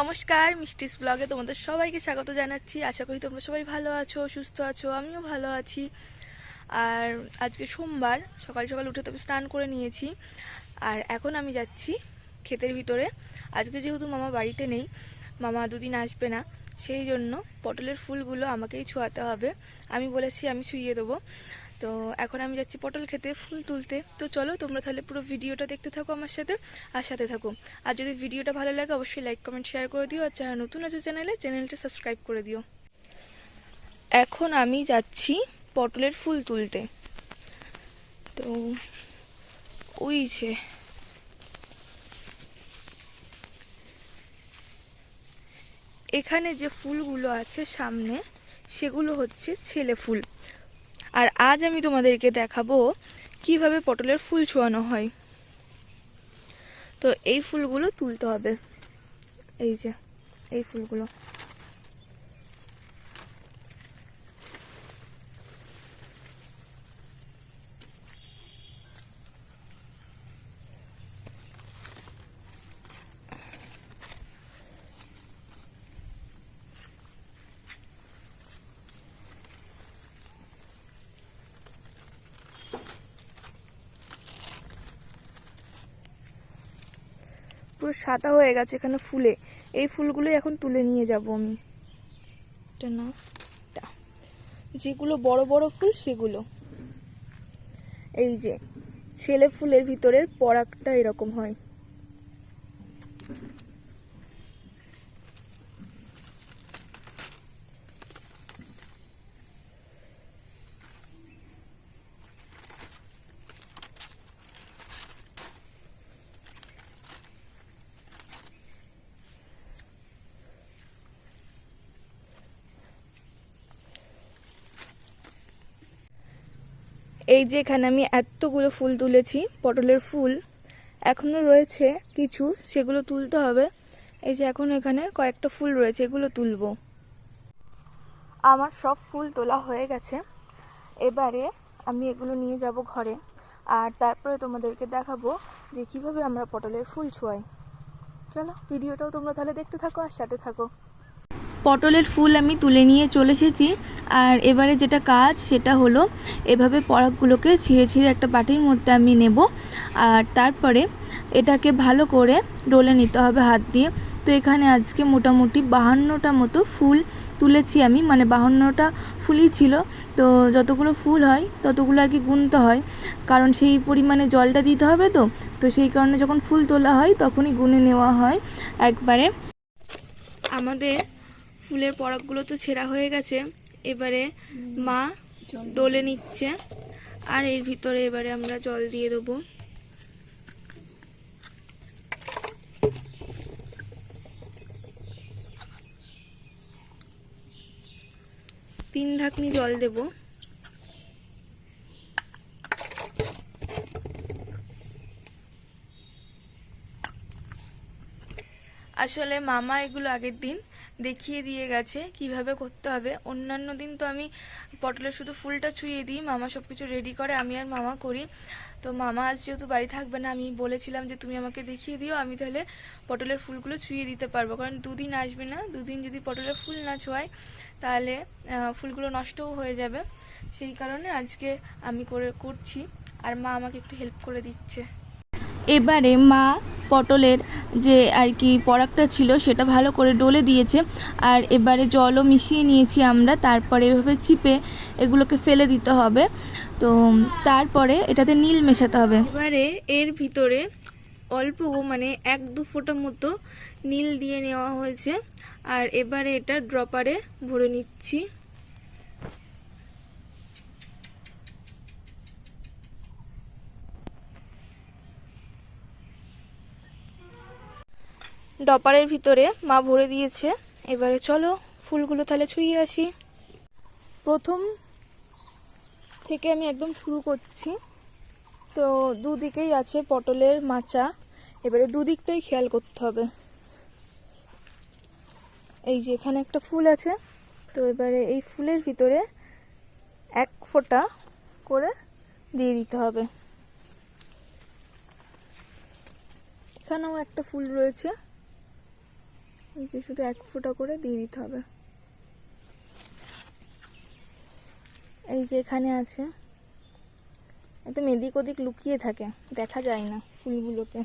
নমস্কার, মিষ্টিস ব্লগে তোমাদের সবাইকে স্বাগত জানাচ্ছি। আশা করি তোমরা সবাই ভালো আছো, সুস্থ আছো, আমিও ভালো আছি। আর আজকে সোমবার, সকাল সকাল উঠে তবে স্নান করে নিয়েছি। আর এখন আমি যাচ্ছি ক্ষেতের ভিতরে। আজকে যেহেতু মামা বাড়িতে নেই, মামা দুদিন আসবে না, সেই জন্য পটলের ফুলগুলো আমাকেই ছোঁয়াতে হবে। আমি বলেছি আমি ছুঁয়ে দেবো। তো এখন আমি যাচ্ছি পটল খেতে, ফুল তুলতে। তো চলো তোমরা তাহলে পুরো ভিডিওটা দেখতে থাকো আমার সাথে আর সাথে থাকো। আর যদি ভিডিওটা ভালো লাগে অবশ্যই লাইক কমেন্ট শেয়ার করে দিও। আর যারা নতুন আছে চ্যানেলে, চ্যানেলটা সাবস্ক্রাইব করে দিও। এখন আমি যাচ্ছি পটলের ফুল তুলতে। তো ওই যে এখানে যে ফুলগুলো আছে সামনে, সেগুলো হচ্ছে ছেলে ফুল। আর আজ আমি তোমাদেরকে দেখাবো কীভাবে পটলের ফুল ছোঁয়ানো হয়। তো এই ফুলগুলো তুলতে হবে। এই যে, এই ফুলগুলো। সাদা হয়ে গেছে এখানে ফুলে। এই ফুলগুলো এখন তুলে নিয়ে যাব আমি। এটা না। যেগুলো বড় বড় ফুল, সেগুলো। এই যে, ছেলে ফুলের ভিতরের পরাগটা এরকম হয়। এই যে এখানে আমি এতগুলো ফুল তুলেছি, পটলের ফুল, এখনও রয়েছে কিছু, সেগুলো তুলতে হবে। এই যে এখন এখানে কয়েকটা ফুল রয়েছে, এগুলো তুলবো। আমার সব ফুল তোলা হয়ে গেছে। এবারে আমি এগুলো নিয়ে যাব ঘরে। আর তারপরে তোমাদেরকে দেখাবো যে কীভাবে আমরা পটলের ফুল ছোঁয়াই। চলো, ভিডিওটাও তোমরা তাহলে দেখতে থাকো আর সাথে থাকো। পটলের ফুল আমি তুলে নিয়ে চলে এসেছি। আর এবারে যেটা কাজ, সেটা হলো এভাবে পরাগগুলোকে ছিঁড়ে ছিঁড়ে একটা বাটির মধ্যে আমি নেব। আর তারপরে এটাকে ভালো করে ডলে নিতে হবে হাত দিয়ে। তো এখানে আজকে মোটামুটি বাহান্নটা মতো ফুল তুলেছি আমি। মানে বাহান্নটা ফুলই ছিল। তো যতগুলো ফুল হয়, ততগুলো আর কি গুনতে হয়। কারণ সেই পরিমাণে জলটা দিতে হবে তো। তো সেই কারণে যখন ফুল তোলা হয়, তখনই গুনে নেওয়া হয়। একবারে আমাদের ফুলের পরাগগুলো তো ছেঁড়া হয়ে গেছে। এবারে মা ডলে নিচ্ছে। আর এর ভিতরে এবারে আমরা জল দিয়ে দেবো। তিন ঢাকনি জল দেব। আসলে মামা এগুলো আগের দিন দেখিয়ে দিয়ে গেছে কীভাবে করতে হবে। অন্যান্য দিন তো আমি পটলের শুধু ফুলটা ছুঁয়ে দিই, মামা সব কিছু রেডি করে, আমি আর মামা করি। তো মামা আজ যেহেতু বাড়ি থাকবে না, আমি বলেছিলাম যে তুমি আমাকে দেখিয়ে দিও, আমি তাহলে পটলের ফুলগুলো ছুঁয়ে দিতে পারব। কারণ দুদিন আসবে না, দুদিন যদি পটলের ফুল না ছোঁয়াই, তাহলে ফুলগুলো নষ্টও হয়ে যাবে। সেই কারণে আজকে আমি করে করছি, আর মা আমাকে একটু হেল্প করে দিচ্ছে। এবারে মা পটলের যে আর কি পরাগটা ছিল সেটা ভালো করে ডলে দিয়েছে আর এবারে জলও মিশিয়ে নিয়েছি আমরা, তারপরে এভাবে চিপে এগুলোকে ফেলে দিতে হবে। তো তারপরে এটাতে নীল মেশাতে হবে। এবারে এর ভিতরে অল্প মানে এক দু ফোঁটা মতো নীল দিয়ে নেওয়া হয়েছে। আর এবারে এটা ড্রপারে ভরে নিচ্ছি। ডপারের ভিতরে মা ভরে দিয়েছে। এবারে চলো ফুলগুলো তাহলে ছুঁয়ে আসি। প্রথম থেকে আমি একদম শুরু করছি। তো দুদিকেই আছে পটলের মাচা। এবারে দুদিকটাই খেয়াল করতে হবে। এই যে এখানে একটা ফুল আছে। তো এবারে এই ফুলের ভিতরে এক ফোঁটা করে দিয়ে দিতে হবে। এখানেও একটা ফুল রয়েছে। এই যে শুধু এক ফোঁটা করে দিয়ে দিতে হবে। এই যে এখানে আছে। একদম এদিক ওদিক লুকিয়ে থাকে, দেখা যায় না ফুলগুলোকে।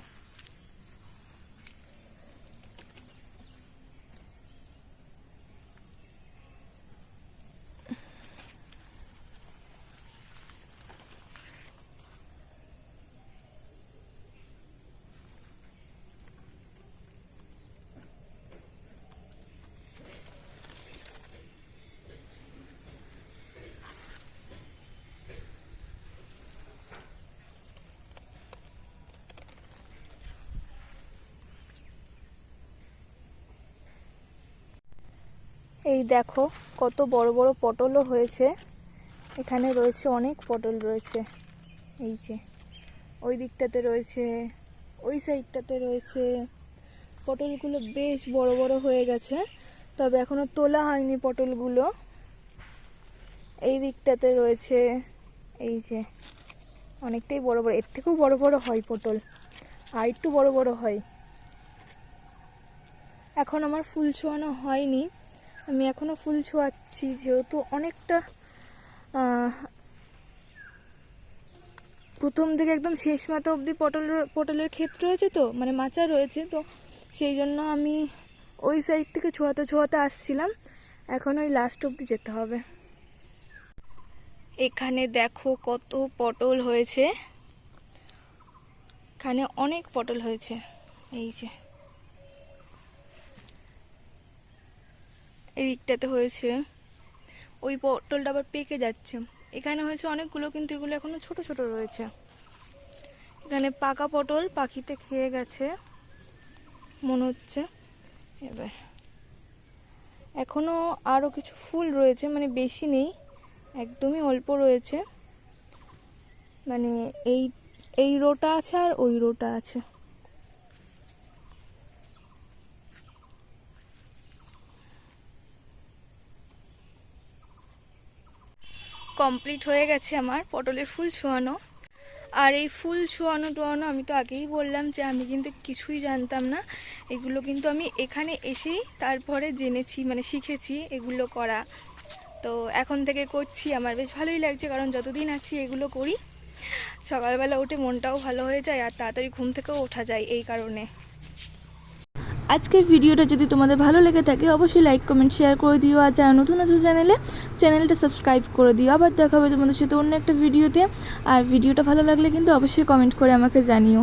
এই দেখো, কত বড় বড় পটলও হয়েছে। এখানে রয়েছে অনেক পটল রয়েছে। এই যে, ওই দিকটাতে রয়েছে, ওই সাইডটাতে রয়েছে। পটলগুলো বেশ বড় বড় হয়ে গেছে, তবে এখনও তোলা হয়নি পটলগুলো। এই দিকটাতে রয়েছে, এই যে, অনেকটাই বড় বড়, এর থেকেও বড় বড় হয় পটল, আর একটু বড় বড় হয়। এখন আমার ফুল ছোঁয়ানো হয়নি। আমি এখনও ফুল ছোঁয়াচ্ছি, যেহেতু অনেকটা প্রথম থেকে একদম শেষ মাথা অবধি পটল পটলের ক্ষেত রয়েছে তো মানে মাচা রয়েছে, তো সেই জন্য আমি ওই সাইড থেকে ছোঁয়াতে ছোঁয়াতে আসছিলাম। এখন ওই লাস্ট অবধি যেতে হবে। এখানে দেখো কত পটল হয়েছে। এখানে অনেক পটল হয়েছে, এই যে। এই দিকটাতে হয়েছে। ওই পটলটা আবার পেকে যাচ্ছে। এখানে হয়েছে অনেকগুলো, কিন্তু এগুলো এখনও ছোট ছোট রয়েছে। এখানে পাকা পটল পাখিতে খেয়ে গেছে, মনে হচ্ছে। এবার এখনও আরও কিছু ফুল রয়েছে মানে বেশি নেই, একদমই অল্প রয়েছে। মানে এই এই রোটা আছে আর ওই রোটা আছে। কমপ্লিট হয়ে গেছে আমার পটলের ফুল ছোঁয়ানো। আর এই ফুল ছোঁয়ানো টোয়ানো আমি তো আগেই বললাম যে আমি কিন্তু কিছুই জানতাম না। এগুলো কিন্তু আমি এখানে এসেই তারপরে জেনেছি মানে শিখেছি এগুলো করা। তো এখন থেকে করছি, আমার বেশ ভালোই লাগছে কারণ যতদিন আছি এগুলো করি। সকালবেলা উঠে মনটাও ভালো হয়ে যায় আর তাড়াতাড়ি ঘুম থেকেও ওঠা যায় এই কারণে। আজকের ভিডিওটা যদি তোমাদের ভালো লেগে থাকে, অবশ্যই লাইক কমেন্ট শেয়ার করে দিও। আর যারা নতুন আছো চ্যানেলে চ্যানেলটা সাবস্ক্রাইব করে দিও। আবার দেখা হবে তোমাদের সাথে অন্য একটা ভিডিওতে। আর ভিডিওটা ভালো লাগলে কিন্তু অবশ্যই কমেন্ট করে আমাকে জানিও।